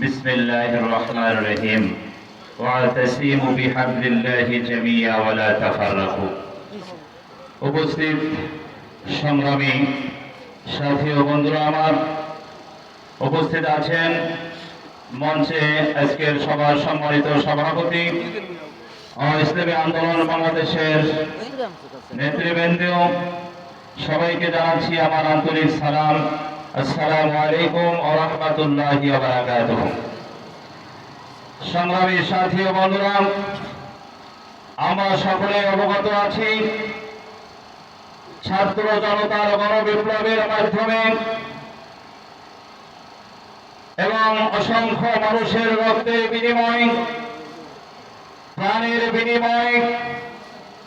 بسم الله الرحمن الرحيم واعتصموا بحبل الله جميعا ولا تفرقوا উপস্থিত সংগ্রামী সাথী ও বন্ধুরা আমার উপস্থিত আছেন মঞ্চে আজকের সভার সম্মানিত সভাপতি ও ইসলামী আন্দোলন বাংলাদেশের নেতৃবৃন্দ সবাইকে জানাচ্ছি আমার আন্তরিক সালাম সাথী আমরা সকলে অবগত আছি, ছাত্র জনতার গণবিপ্লবের মাধ্যমে এবং অসংখ্য মানুষের রক্তের বিনিময়, প্রাণের বিনিময়,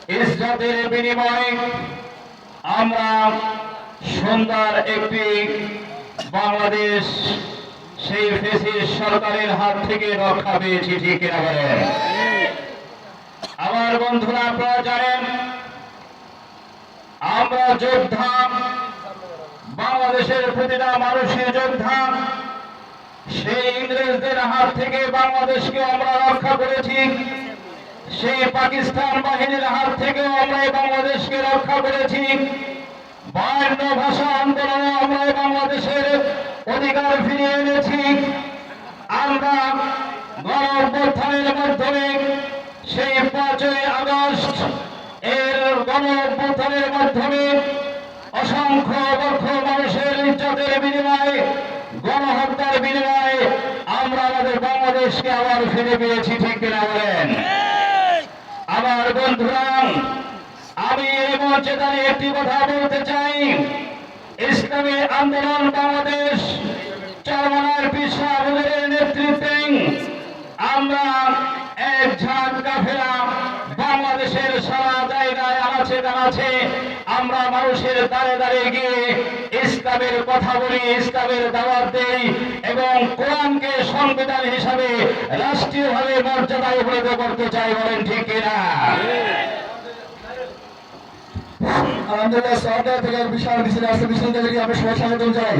ইজ্জতের বিনিময় আমরা সুন্দর একটি বাংলাদেশ সেই ফেসিস সরকারের হাত থেকে রক্ষা পেয়েছি, ঠিক আমার বন্ধুরা, আপনারা জানেন, আমরা যোদ্ধা, বাংলাদেশের প্রতিটা মানুষের যোদ্ধা। সেই ইংরেজদের হাত থেকে বাংলাদেশকে আমরা রক্ষা করেছি। সেই পাকিস্তান বাহিনীর হাত থেকেও আমরা বাংলাদেশকে রক্ষা করেছি। বায়ান্ন ভাষা আন্দোলনে আমরা বাংলাদেশের অধিকার ফিরিয়ে এনেছি। আমরা গণ অভ্যুত্থানের মাধ্যমে সেই পাঁচই আগস্ট এর গণ অভ্যুত্থানের মাধ্যমে অসংখ্য লক্ষ মানুষের ইজ্জতের বিনিময়ে গণহত্যার বিনিময়ে আমরা আমাদের বাংলাদেশকে আবার ফিরে পেয়েছি ঠিক কিনা বলেন? আমার বন্ধুরা আমি এই মঞ্চে দাঁড়িয়ে একটি কথা বলতে চাই। ইসলামী আন্দোলন বাংলাদেশ চরমনার পিসাবের নেতৃত্বে আমরা এক ঝাঁক কাফেরা বাংলাদেশের সারা জায়গায় আছে আছে আমরা মানুষের দাঁড়ে দাঁড়িয়ে গিয়ে ইসলামের কথা বলি, ইসলামের দাওয়াত দেই এবং কোরআনকে সংবিধান হিসাবে রাষ্ট্রীয়ভাবে মর্যাদায় উপনীত করতে চাই বলেন ঠিক কিনা? আলহামদুলিল্লাহ সরকার থেকে বিশাল বিশাল আসছে মিছিল থেকে আমি সবাই স্বাগত জানাই